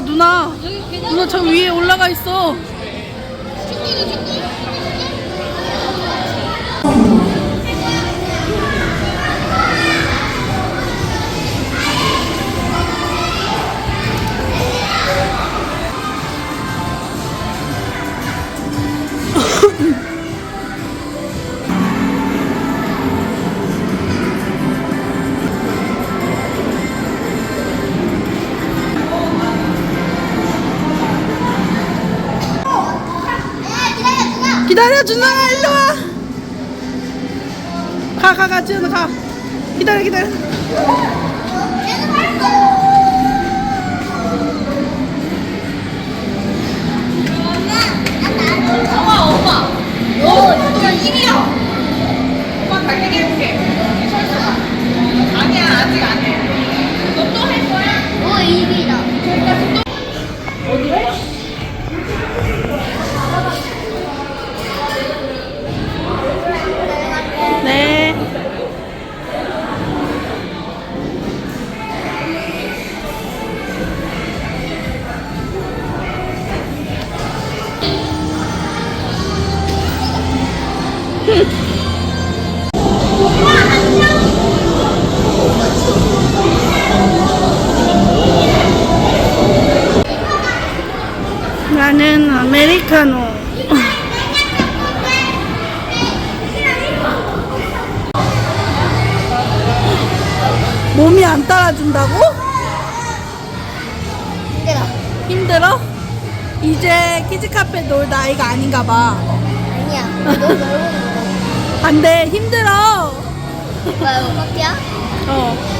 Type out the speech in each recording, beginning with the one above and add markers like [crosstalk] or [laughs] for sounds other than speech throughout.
누나. 누나 저 위에 올라가 있어 기다려 준아가 일로 와 가 가 가 지은아 가. 기다려 기다려 따라준다고? 힘들어. 힘들어? 이제 키즈카페 놀 나이가 아닌가 봐. 아니야. 너 [laughs] 놀고 있는 안 돼, 힘들어. 거. 뭐야, 커피야? 어.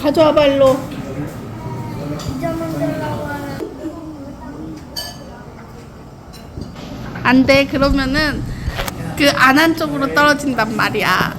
가져와 하는. 안 돼. 그러면은 그 안한 쪽으로 떨어진단 말이야. [laughs]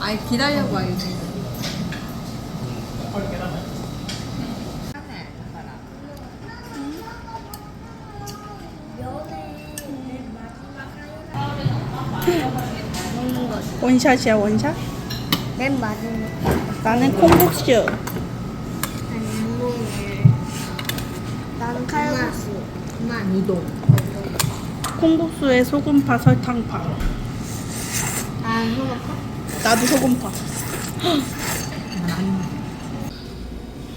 아니 기다려봐 이제 원샷이야 원샷. 맨 마지막. 나는 콩국수. 나는 칼국수. 그만 이동 콩국수에 소금파 설탕파. 아, 이거 나도 소금파.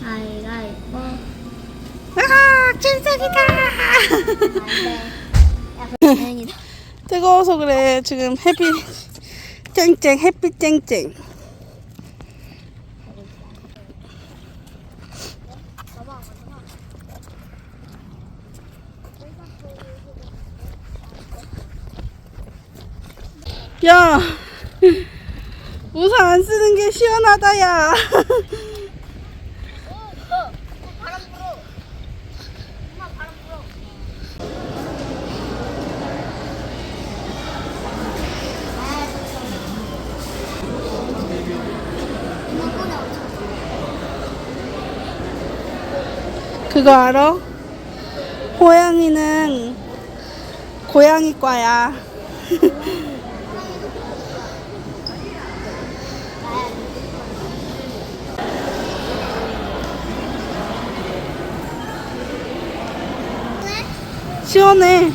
가위가위보. 아 찐석이다. 다행이다. [laughs] 뜨거워서 그래 지금 햇빛 쨍쨍 햇빛 쨍쨍 야, 우산 안 쓰는 게 시원하다, 야. 그거 알아? 호양이는 고양이과야. [laughs] 시원해.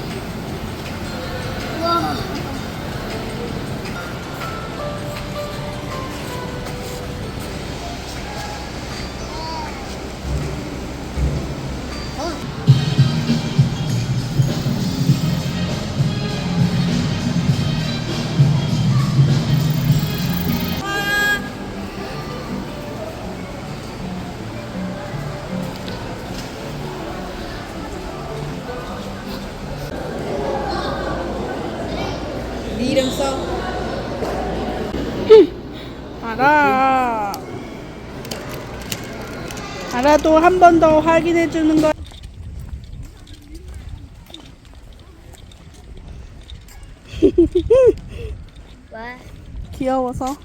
써. 알아. 알아도 한 번 더 확인해 주는 거. 왜? 귀여워서.